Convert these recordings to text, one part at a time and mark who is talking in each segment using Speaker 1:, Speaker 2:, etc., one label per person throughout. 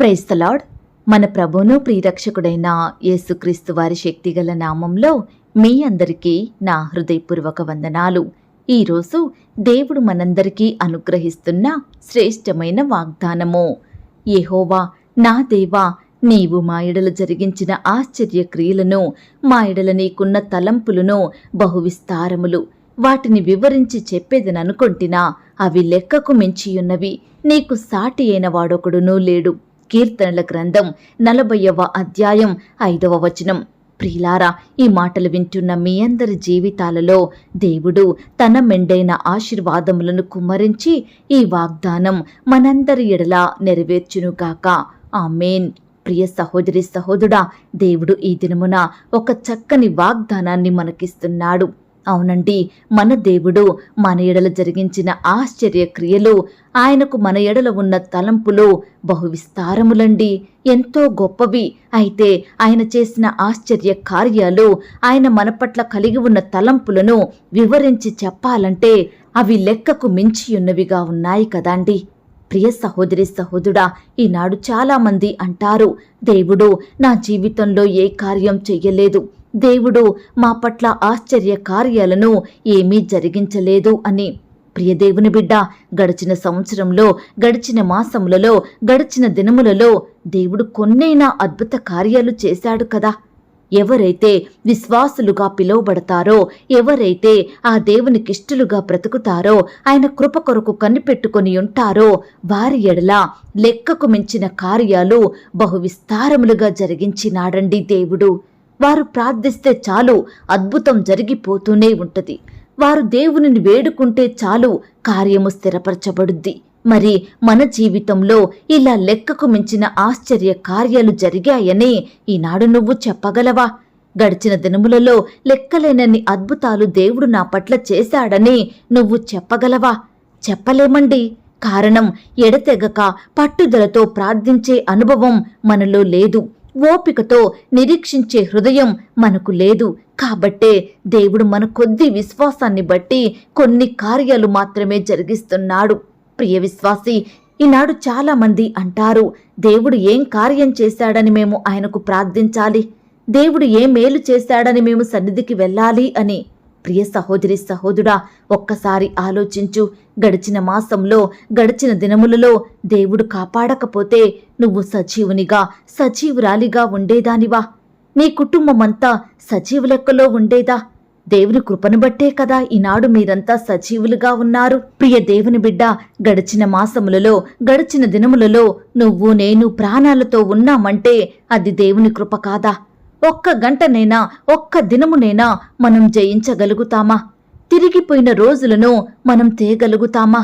Speaker 1: Praise the Lord మన ప్రభును ప్రియరక్షకుడైన యేసుక్రీస్తు వారి శక్తిగల నామంలో మీ అందరికీ నా హృదయపూర్వక వందనాలు. ఈరోజు దేవుడు మనందరికీ అనుగ్రహిస్తున్న శ్రేష్టమైన వాగ్దానము. ఏహోవా నా దేవా నీవు మా జరిగించిన ఆశ్చర్యక్రియలను మాయడల మా నీకున్న తలంపులను బహువిస్తారములు. వాటిని వివరించి చెప్పేదననుకొంటినా అవి లెక్కకు మించియున్నవి. నీకు సాటి అయిన వాడొకడునూ లేడు. కీర్తనల గ్రంథం నలభైవ అధ్యాయం ఐదవ వచనం. ప్రియులారా ఈ మాటలు వింటున్న మీ అందరి జీవితాలలో దేవుడు తన మెండైన ఆశీర్వాదములను కుమ్మరించి ఈ వాగ్దానం మనందరి ఎడలా నెరవేర్చునుగాక ఆమెన్. ప్రియ సహోదరి సహోదరుడా దేవుడు ఈ దినమున ఒక చక్కని వాగ్దానాన్ని మనకిస్తున్నాడు. అవునండి మన దేవుడు మన ఎడల జరిగించిన ఆశ్చర్య క్రియలు ఆయనకు మన ఎడల ఉన్న తలంపులు బహువిస్తారములండి ఎంతో గొప్పవి. అయితే ఆయన చేసిన ఆశ్చర్య కార్యాలు ఆయన మన పట్ల కలిగి ఉన్న తలంపులను వివరించి చెప్పాలంటే అవి లెక్కకు మించియున్నవిగా ఉన్నాయి కదండి. ప్రియ సహోదరి సహోదరుడా ఈనాడు చాలామంది అంటారు దేవుడు నా జీవితంలో ఏ కార్యం చెయ్యలేదు. దేవుడు మా పట్ల ఆశ్చర్య కార్యాలను ఏమీ జరిగించలేదు అని. ప్రియదేవుని బిడ్డ గడిచిన సంవత్సరంలో గడిచిన మాసములలో గడిచిన దినములలో దేవుడు కొన్నైనా అద్భుత కార్యాలు చేశాడు కదా. ఎవరైతే విశ్వాసులుగా పిలువబడతారో ఎవరైతే ఆ దేవునికిష్టులుగా బ్రతుకుతారో ఆయన కృప కొరకు కనిపెట్టుకొని ఉంటారో వారి ఎడల లెక్కకు మించిన కార్యాలు బహు విస్తారములుగా జరిగించినాడండి దేవుడు. వారు ప్రార్థిస్తే చాలు అద్భుతం జరిగిపోతూనే ఉంటుంది. వారు దేవునిని వేడుకుంటే చాలు కార్యము స్థిరపరచబడుద్ది. మరి మన జీవితంలో ఇలా లెక్కకు మించిన ఆశ్చర్య కార్యాలు జరిగాయని ఈనాడు నువ్వు చెప్పగలవా? గడిచిన దినములలో లెక్కలేనన్ని అద్భుతాలు దేవుడు నా పట్ల చేశాడని నువ్వు చెప్పగలవా? చెప్పలేమండి. కారణం ఎడతెగక పట్టుదలతో ప్రార్థించే అనుభవం మనలో లేదు. ఓపికతో నిరీక్షించే హృదయం మనకు లేదు. కాబట్టే దేవుడు మన కొద్ది విశ్వాసాన్ని బట్టి కొన్ని కార్యాలు మాత్రమే జరిగిస్తున్నాడు. ప్రియ విశ్వాసి ఈనాడు చాలామంది అంటారు దేవుడు ఏం కార్యం చేశాడని మేము ఆయనకు ప్రార్థించాలి? దేవుడు ఏ మేలు చేశాడని మేము సన్నిధికి వెళ్ళాలి? అని. ప్రియ సహోదరి సహోదరుడా ఒక్కసారి ఆలోచించు. గడిచిన మాసంలో గడిచిన దినములలో దేవుడు కాపాడకపోతే నువ్వు సజీవునిగా సజీవురాలిగా ఉండేదానివా? నీ కుటుంబమంతా సజీవు లెక్కలో ఉండేదా? దేవుని కృపను బట్టే కదా ఈనాడు మీరంతా సజీవులుగా ఉన్నారు. ప్రియ దేవుని బిడ్డ గడిచిన మాసములలో గడిచిన దినములలో నువ్వు నేను ప్రాణాలతో ఉన్నామంటే అది దేవుని కృప కాదా? ఒక్క గంటనైనా ఒక్క దినమునైనా మనం జయించగలుగుతామా? తిరిగిపోయిన రోజులను మనం తేయగలుగుతామా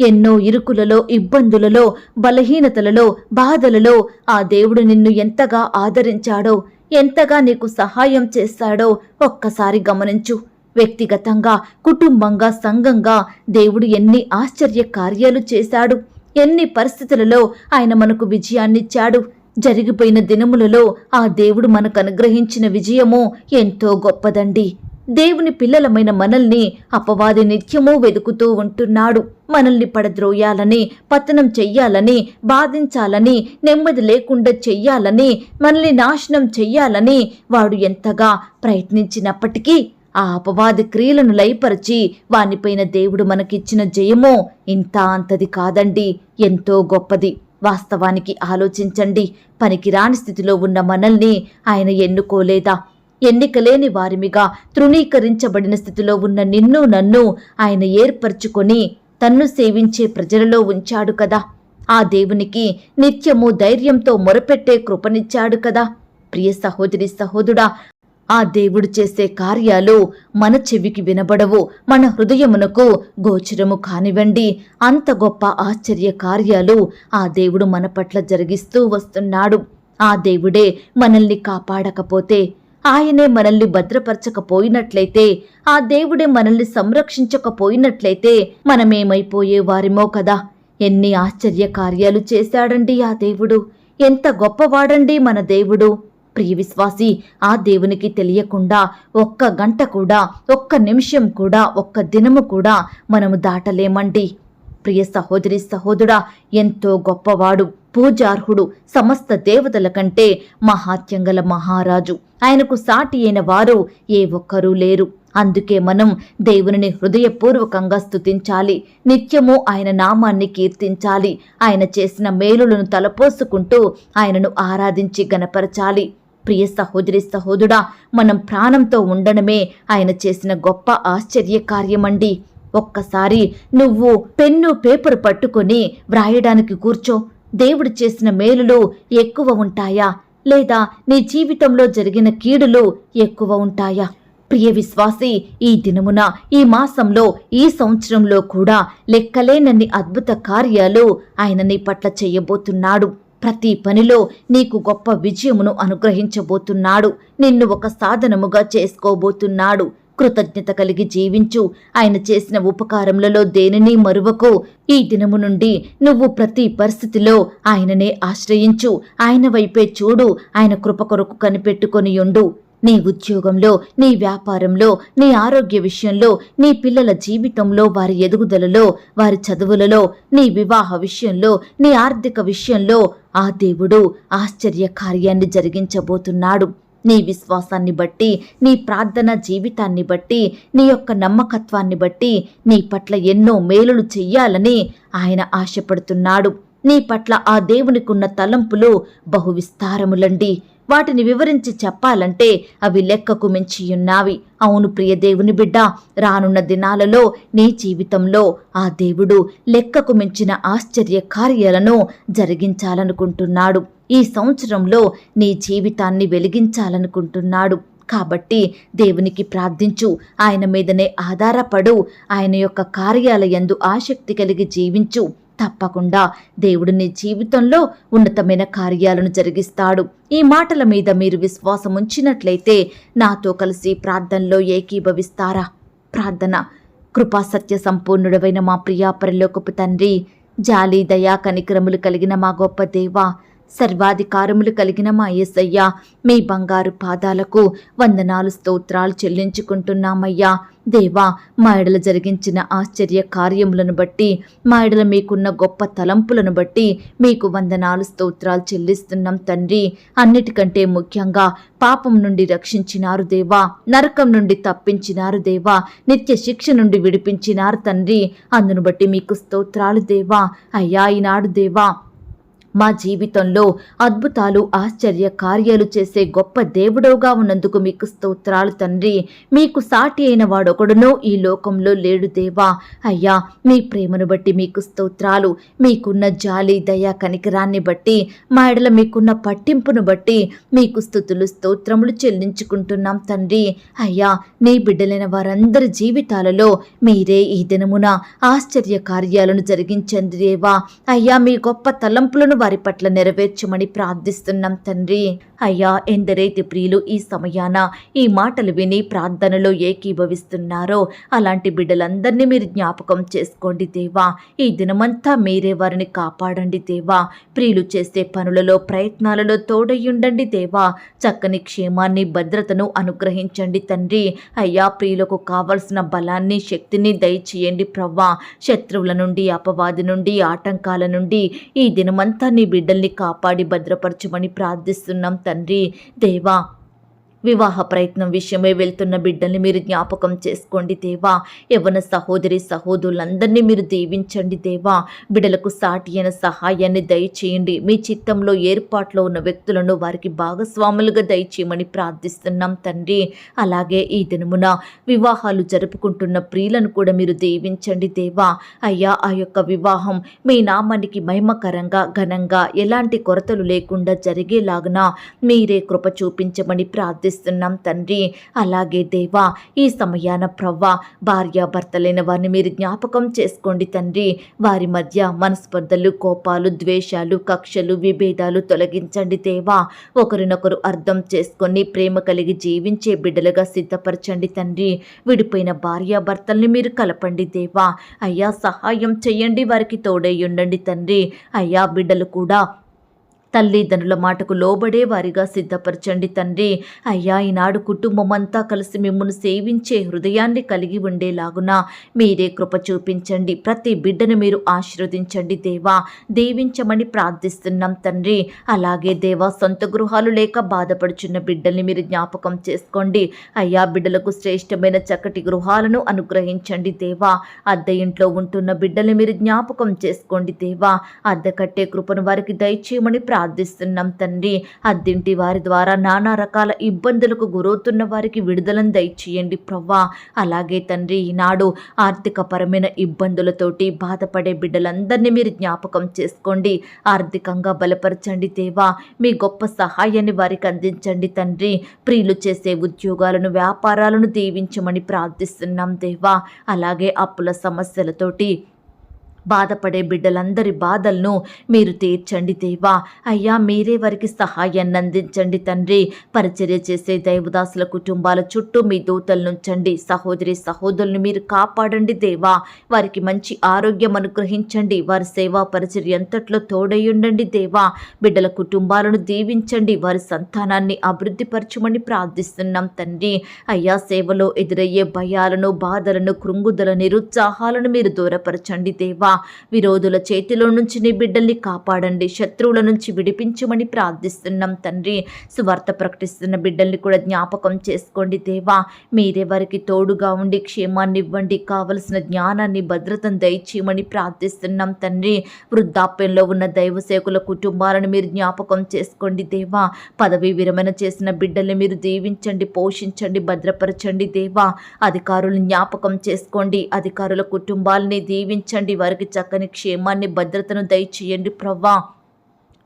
Speaker 1: ఎన్నో ఇరుకులలో ఇబ్బందులలో బలహీనతలలో బాధలలో ఆ దేవుడు నిన్ను ఎంతగా ఆదరించాడో ఎంతగా నీకు సహాయం చేస్తాడో ఒక్కసారి గమనించు. వ్యక్తిగతంగా కుటుంబంగా సంఘంగా దేవుడు ఎన్ని ఆశ్చర్య కార్యాలు చేశాడు ఎన్ని పరిస్థితులలో ఆయన మనకు విజయాన్నిచ్చాడు జరిగిపోయిన దినములలో ఆ దేవుడు మనకు అనుగ్రహించిన విజయము ఎంతో గొప్పదండి. దేవుని పిల్లలమైన మనల్ని అపవాది నిత్యమూ వెతుకుతూ ఉంటున్నాడు. మనల్ని పడద్రోయాలని పతనం చెయ్యాలని బాధించాలని నెమ్మది లేకుండా చెయ్యాలని మనల్ని నాశనం చెయ్యాలని వాడు ఎంతగా ప్రయత్నించినప్పటికీ ఆ అపవాది క్రియలను లయపరిచి వానిపైన దేవుడు మనకిచ్చిన జయమో ఇంత అంతది కాదండి ఎంతో గొప్పది. వాస్తవానికి ఆలోచించండి. పనికిరాని స్థితిలో ఉన్న మనల్ని ఆయన ఎన్నుకోలేదా? ఎన్నికలేని వారిమిగా తృణీకరించబడిన స్థితిలో ఉన్న నిన్ను నన్ను ఆయన ఏర్పరచుకొని తన్ను సేవించే ప్రజలలో ఉంచాడు కదా. ఆ దేవునికి నిత్యము ధైర్యంతో మొరపెట్టే కృపనిచ్చాడు కదా. ప్రియ సహోదరి సహోదుడా ఆ దేవుడు చేసే కార్యాలు మన చెవికి వినబడవు మన హృదయమునకు గోచరము కానివ్వండి. అంత గొప్ప ఆశ్చర్య కార్యాలు ఆ దేవుడు మన పట్ల జరిగిస్తూ వస్తున్నాడు. ఆ దేవుడే మనల్ని కాపాడకపోతే ఆయనే మనల్ని భద్రపరచకపోయినట్లయితే ఆ దేవుడే మనల్ని సంరక్షించకపోయినట్లయితే మనమేమైపోయే వారిమో కదా. ఎన్ని ఆశ్చర్య కార్యాలు చేశాడండి ఆ దేవుడు. ఎంత గొప్పవాడండి మన దేవుడు. ప్రియ విశ్వాసి ఆ దేవునికి తెలియకుండా ఒక్క గంట కూడా ఒక్క నిమిషం కూడా ఒక్క దినము కూడా మనము దాటలేమండి. ప్రియ సహోదరి సహోదరుడా ఎంతో గొప్పవాడు పూజార్హుడు సమస్త దేవతల కంటే మహాత్యంగల మహారాజు. ఆయనకు సాటి అయిన వారు ఏ ఒక్కరూ లేరు. అందుకే మనం దేవునిని హృదయపూర్వకంగా స్తుతించాలి. నిత్యము ఆయన నామాన్ని కీర్తించాలి. ఆయన చేసిన మేలులను తలపోసుకుంటూ ఆయనను ఆరాధించి గనపరచాలి ప్రియ సహోదరి సహోదుడా మనం ప్రాణంతో ఉండడమే ఆయన చేసిన గొప్ప ఆశ్చర్య కార్యమండి. ఒక్కసారి నువ్వు పెన్ను పేపర్ పట్టుకొని వ్రాయడానికి కూర్చో. దేవుడు చేసిన మేలులు ఎక్కువ ఉంటాయా? లేదా నీ జీవితంలో జరిగిన కీడులు ఎక్కువ ఉంటాయా? ప్రియ విశ్వాసి ఈ దినమున ఈ మాసంలో ఈ సంవత్సరంలో కూడా లెక్కలేనన్ని అద్భుత కార్యాలు ఆయన నీ పట్ల చేయబోతున్నాడు. ప్రతి పనిలో నీకు గొప్ప విజయమును అనుగ్రహించబోతున్నాడు. నిన్ను ఒక సాధనముగా చేసుకోబోతున్నాడు. కృతజ్ఞత కలిగి జీవించు. ఆయన చేసిన ఉపకారములలో దేనిని మరువకు. ఈ దినము నుండి నువ్వు ప్రతి పరిస్థితిలో ఆయననే ఆశ్రయించు. ఆయన వైపే చూడు. ఆయన కృప కొరకు కనిపెట్టుకొని ఉండు. నీ ఉద్యోగంలో నీ వ్యాపారంలో నీ ఆరోగ్య విషయంలో నీ పిల్లల జీవితంలో వారి ఎదుగుదలలో వారి చదువులలో నీ వివాహ విషయంలో నీ ఆర్థిక విషయంలో ఆ దేవుడు ఆశ్చర్య కార్యాన్ని జరిగించబోతున్నాడు. నీ విశ్వాసాన్ని బట్టి నీ ప్రార్థన జీవితాన్ని బట్టి నీ యొక్క నమ్మకత్వాన్ని బట్టి నీ పట్ల ఎన్నో మేలులు చెయ్యాలని ఆయన ఆశపడుతున్నాడు. నీ పట్ల ఆ దేవునికున్న తలంపులు బహు విస్తారములండి వాటిని వివరించి చెప్పాలంటే అవి లెక్కకు మించియున్నావి. అవును ప్రియ దేవుని బిడ్డ రానున్న దినాలలో నీ జీవితంలో ఆ దేవుడు లెక్కకు మించిన ఆశ్చర్య కార్యాలను జరిగించాలనుకుంటున్నాడు. ఈ సంవత్సరంలో నీ జీవితాన్ని వెలిగించాలనుకుంటున్నాడు. కాబట్టి దేవునికి ప్రార్థించు. ఆయన మీదనే ఆధారపడు. ఆయన యొక్క కార్యాలయందు ఆసక్తి కలిగి జీవించు. తప్పకుండా దేవుడు నీ జీవితంలో ఉన్నతమైన కార్యాలను జరిగిస్తాడు. ఈ మాటల మీద మీరు విశ్వాసం ఉంచినట్లయితే నాతో కలిసి ప్రార్థనలో ఏకీభవిస్తారా? ప్రార్థన. కృపా సత్య సంపూర్ణుడవైన మా ప్రియాపరిలోకపు తండ్రి జాలి దయా కనికరములు కలిగిన మా గొప్ప దేవా సర్వాధికారములు కలిగిన మా ఏసయ్యా మీ బంగారు పాదాలకు వందనాలు స్తోత్రాలు చెల్లించుకుంటున్నామయ్యా. దేవా మా ఎడల జరిగించిన ఆశ్చర్య కార్యములను బట్టి మా ఎడల మీకున్న గొప్ప తలంపులను బట్టి మీకు వందనాలు స్తోత్రాలు చెల్లిస్తున్నాం తండ్రి. అన్నిటికంటే ముఖ్యంగా పాపం నుండి రక్షించినారు దేవా నరకం నుండి తప్పించినారు దేవా నిత్య శిక్ష నుండి విడిపించినారు తండ్రి. అందును బట్టి మీకు స్తోత్రాలు దేవా. అయ్యా ఈనాడు దేవా మా జీవితంలో అద్భుతాలు ఆశ్చర్య కార్యాలు చేసే గొప్ప దేవుడవుగా ఉన్నందుకు మీకు స్తోత్రాలు తండ్రి. మీకు సాటి అయిన వాడొకడునో ఈ లోకంలో లేడు దేవా. అయ్యా మీ ప్రేమను బట్టి మీకు స్తోత్రాలు. మీకున్న జాలి దయ కనికరాన్ని బట్టి మా ఎడల మీకున్న పట్టింపును బట్టి మీకు స్థుతులు స్తోత్రములు చెల్లించుకుంటున్నాం తండ్రి. అయ్యా నీ బిడ్డలైన వారందరి జీవితాలలో మీరే ఈ దినమున ఆశ్చర్య కార్యాలను జరిగించండి దేవా. అయ్యా మీ గొప్ప తలంపులను వారి పట్ల నెరవేర్చమని ప్రార్థిస్తున్నాం తండ్రి. అయ్యా ఎందరైతే ప్రియులు ఈ సమయాన ఈ మాటలు విని ప్రార్థనలో ఏకీభవిస్తున్నారో అలాంటి బిడ్డలందరినీ మీరు జ్ఞాపకం చేసుకోండి దేవా. ఈ దినమంతా మీరే వారిని కాపాడండి దేవా. ప్రియులు చేసే పనులలో ప్రయత్నాలలో తోడయ్యుండండి దేవా. చక్కని క్షేమాన్ని భద్రతను అనుగ్రహించండి తండ్రి. అయ్యా ప్రియులకు కావలసిన బలాన్ని శక్తిని దయచేయండి ప్రవ్వా. శత్రువుల నుండి అపవాది నుండి ఆటంకాల నుండి ఈ దినమంతా నీ బిడ్డల్ని కాపాడి భద్రపరచమని ప్రార్థిస్తున్నాం తండ్రి. దేవా వివాహ ప్రయత్నం విషయమై వెళ్తున్న బిడ్డల్ని మీరు జ్ఞాపకం చేసుకోండి దేవా. యవన సహోదరి సహోదరులందరినీ మీరు దీవించండి దేవా. బిడ్డలకు సాటి అయిన సహాయాన్ని దయచేయండి. మీ చిత్తంలో ఏర్పాట్లో ఉన్న వ్యక్తులను వారికి భాగస్వాములుగా దయచేయమని ప్రార్థిస్తున్నాం తండ్రి. అలాగే ఈ దినమున వివాహాలు జరుపుకుంటున్న ప్రియులను కూడా మీరు దీవించండి దేవా. అయ్యా ఆ యొక్క వివాహం మీ నామానికి మహిమకరంగా ఘనంగా ఎలాంటి కొరతలు లేకుండా జరిగేలాగున మీరే కృప చూపించమని ప్రార్థి ప్రార్థిస్తున్నాం తండ్రి. అలాగే దేవా ఈ సమయాన ప్రవ్వ భార్యాభర్తలైన వారిని మీరు జ్ఞాపకం చేసుకోండి తండ్రి. వారి మధ్య మనస్పర్ధలు కోపాలు ద్వేషాలు కక్షలు విభేదాలు తొలగించండి దేవా. ఒకరినొకరు అర్థం చేసుకొని ప్రేమ కలిగి జీవించే బిడ్డలుగా సిద్ధపరచండి తండ్రి. విడిపోయిన భార్యాభర్తల్ని మీరు కలపండి దేవా. అయ్యా సహాయం చేయండి వారికి తోడై ఉండండి తండ్రి. అయ్యా బిడ్డలు కూడా తల్లిదండ్రుల మాటకు లోబడే వారిగా సిద్ధపరచండి తండ్రి. అయ్యా ఈనాడు కుటుంబం అంతా కలిసి మిమ్మల్ని సేవించే హృదయాన్ని కలిగి ఉండేలాగున మీరే కృప చూపించండి. ప్రతి బిడ్డను మీరు ఆశీర్వదించండి దేవా. దీవించమని ప్రార్థిస్తున్నాం తండ్రి. అలాగే దేవా సొంత గృహాలు లేక బాధపడుచున్న బిడ్డల్ని మీరు జ్ఞాపకం చేసుకోండి. అయ్యా బిడ్డలకు శ్రేష్టమైన చక్కటి గృహాలను అనుగ్రహించండి దేవా. అద్దె ఇంట్లో ఉంటున్న బిడ్డల్ని మీరు జ్ఞాపకం చేసుకోండి దేవా. అద్దె కట్టే కృపను వారికి దయచేయమని ప్రార్థిస్తున్నాం తండ్రి. అద్దింటి వారి ద్వారా నానా రకాల ఇబ్బందులకు గురవుతున్న వారికి విడుదలను దయచేయండి ప్రవ్వా. అలాగే తండ్రి ఈనాడు ఆర్థిక పరమైన ఇబ్బందులతోటి బాధపడే బిడ్డలందరినీ మీరు జ్ఞాపకం చేసుకోండి. ఆర్థికంగా బలపరచండి దేవా. మీ గొప్ప సహాయాన్ని వారికి అందించండి తండ్రి. ప్రియులు చేసే ఉద్యోగాలను వ్యాపారాలను దీవించమని ప్రార్థిస్తున్నాం దేవా. అలాగే అప్పుల సమస్యలతోటి బాధపడే బిడ్డలందరి బాధలను మీరు తీర్చండి దేవా. అయ్యా మీరే వారికి సహాయాన్ని అందించండి తండ్రి. పరిచర్య చేసే దైవదాసుల కుటుంబాల చుట్టూ మీ దూతలు నుంచండి సహోదరి సహోదరులను మీరు కాపాడండి దేవా. వారికి మంచి ఆరోగ్యం అనుగ్రహించండి. వారి సేవా పరిచర్య ఎంతట్లో తోడయ్యుండండి దేవా. బిడ్డల కుటుంబాలను దీవించండి. వారి సంతానాన్ని అభివృద్ధిపరచమని ప్రార్థిస్తున్నాం తండ్రి. అయ్యా సేవలో ఎదురయ్యే భయాలను బాధలను కృంగుదల నిరుత్సాహాలను మీరు దూరపరచండి దేవా. విరోధుల చేతిలో నుంచి నీ బిడ్డల్ని కాపాడండి. శత్రువుల నుంచి విడిపించమని ప్రార్థిస్తున్నాం తండ్రి. సువార్త ప్రకటిస్తున్న బిడ్డల్ని కూడా జ్ఞాపకం చేసుకోండి దేవా. మీరే వారికి తోడుగా ఉండి క్షేమాన్ని ఇవ్వండి కావలసిన జ్ఞానాన్ని భద్రతను దయచేయమని ప్రార్థిస్తున్నాం తండ్రి. వృద్ధాప్యంలో ఉన్న దైవసేకుల కుటుంబాలను మీరు జ్ఞాపకం చేసుకోండి దేవా. పదవి విరమణ చేసిన బిడ్డల్ని మీరు దీవించండి పోషించండి భద్రపరచండి దేవా. అధికారులను జ్ఞాపకం చేసుకోండి అధికారుల కుటుంబాలని దీవించండి వారికి చక్కని క్షేమాన్ని భద్రతను దయచేయండి ప్రవ్వా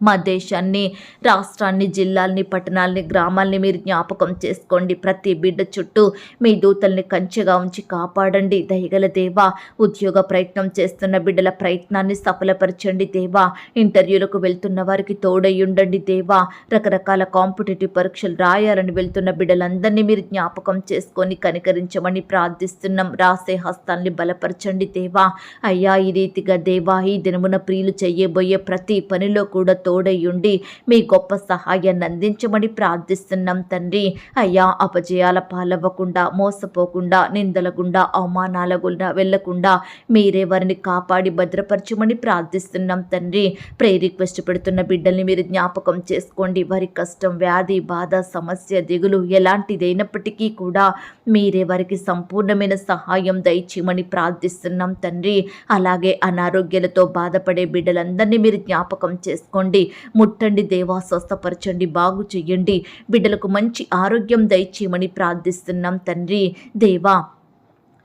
Speaker 1: మా దేశాన్ని రాష్ట్రాన్ని జిల్లాల్ని పట్టణాల్ని గ్రామాల్ని మీరు జ్ఞాపకం చేసుకోండి. ప్రతి బిడ్డ చుట్టూ మీ దూతల్ని కంచెగా ఉంచి కాపాడండి. దయగల దేవా ఉద్యోగ ప్రయత్నం చేస్తున్న బిడ్డల ప్రయత్నాన్ని సఫలపరచండి దేవా. ఇంటర్వ్యూలకు వెళ్తున్న వారికి తోడయ్యుండండి దేవా. రకరకాల కాంపిటేటివ్ పరీక్షలు రాయాలని వెళ్తున్న బిడ్డలందరినీ మీరు జ్ఞాపకం చేసుకొని కనికరించమని ప్రార్థిస్తున్నాం. రాసే హస్తాన్ని బలపరచండి దేవా. అయ్యా ఈ రీతిగా దేవా ఈ దినమున ప్రియులు చెయ్యబోయే ప్రతి పనిలో కూడా తోడయ్యుండి మీ గొప్ప సహాయాన్ని అందించమని ప్రార్థిస్తున్నాం తండ్రి. అయ్యా అపజయాల పాలవ్వకుండా మోసపోకుండా నిందల గుండా అవమానాల గుండా వెళ్ళకుండా మీరే వారిని కాపాడి భద్రపరచమని ప్రార్థిస్తున్నాం తండ్రి. ప్రే రిక్వెస్ట్ పెడుతున్న బిడ్డల్ని మీరు జ్ఞాపకం చేసుకోండి. వారి కష్టం వ్యాధి బాధ సమస్య దిగులు ఎలాంటిదైనప్పటికీ కూడా మీరే వారికి సంపూర్ణమైన సహాయం దయచేయమని ప్రార్థిస్తున్నాం తండ్రి. అలాగే అనారోగ్యాలతో బాధపడే బిడ్డలందరినీ మీరు జ్ఞాపకం చేసుకోండి. ముట్టండి దేవా స్వస్థపరచండి బాగు చెయ్యండి బిడ్డలకు మంచి ఆరోగ్యం దయచేయమని ప్రార్థిస్తున్నాం తండ్రి. దేవా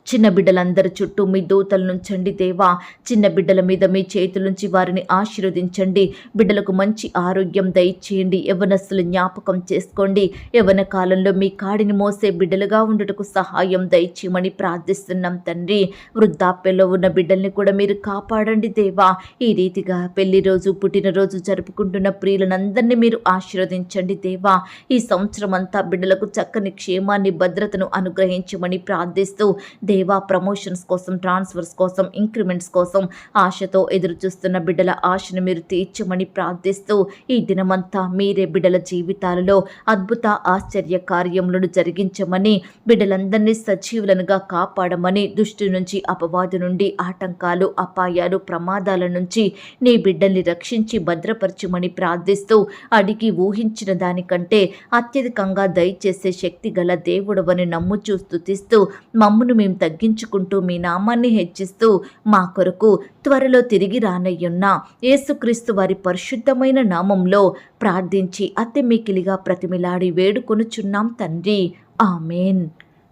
Speaker 1: చిన్న బిడ్డలందరి చుట్టూ మీ దూతలు నుంచండి దేవా చిన్న బిడ్డల మీద మీ చేతుల నుంచి వారిని ఆశీర్వదించండి. బిడ్డలకు మంచి ఆరోగ్యం దయచేయండి. యవనస్తులు జ్ఞాపకం చేసుకోండి. యవన కాలంలో మీ కాడిని మోసే బిడ్డలుగా ఉండటకు సహాయం దయచేయమని ప్రార్థిస్తున్నాం తండ్రి. వృద్ధాప్యంలో ఉన్న బిడ్డల్ని కూడా మీరు కాపాడండి దేవా. ఈ రీతిగా పెళ్ళి రోజు పుట్టినరోజు జరుపుకుంటున్న ప్రియులనందరినీ మీరు ఆశీర్వదించండి దేవా. ఈ సంవత్సరం అంతా బిడ్డలకు చక్కని క్షేమాన్ని భద్రతను అనుగ్రహించమని ప్రార్థిస్తూ దేవా ప్రమోషన్స్ కోసం ట్రాన్స్ఫర్స్ కోసం ఇంక్రిమెంట్స్ కోసం ఆశతో ఎదురు చూస్తున్న బిడ్డల ఆశను మీరు తీర్చమని ప్రార్థిస్తూ ఈ దినమంతా మీరే బిడ్డల జీవితాలలో అద్భుత ఆశ్చర్య కార్యములను జరిగించమని బిడ్డలందరినీ సజీవులనుగా కాపాడమని దుష్టి నుంచి అపవాదు నుండి ఆటంకాలు అపాయాలు ప్రమాదాల నుంచి నీ బిడ్డల్ని రక్షించి భద్రపరచమని ప్రార్థిస్తూ అడిగి ఊహించిన దానికంటే అత్యధికంగా దయచేసే శక్తి గల దేవుడవని నమ్ముచూ స్తుతిస్తూ మమ్మును మేము తగ్గించుకుంటూ మీ నామాన్ని హెచ్చిస్తూ మా కొరకు త్వరలో తిరిగి రానయ్యున్న యేసుక్రీస్తు వారి పరిశుద్ధమైన నామంలో ప్రార్థించి అతి మికిలిగా ప్రతిమిలాడి వేడుకొనుచున్నాం తండ్రి. ఆమెన్.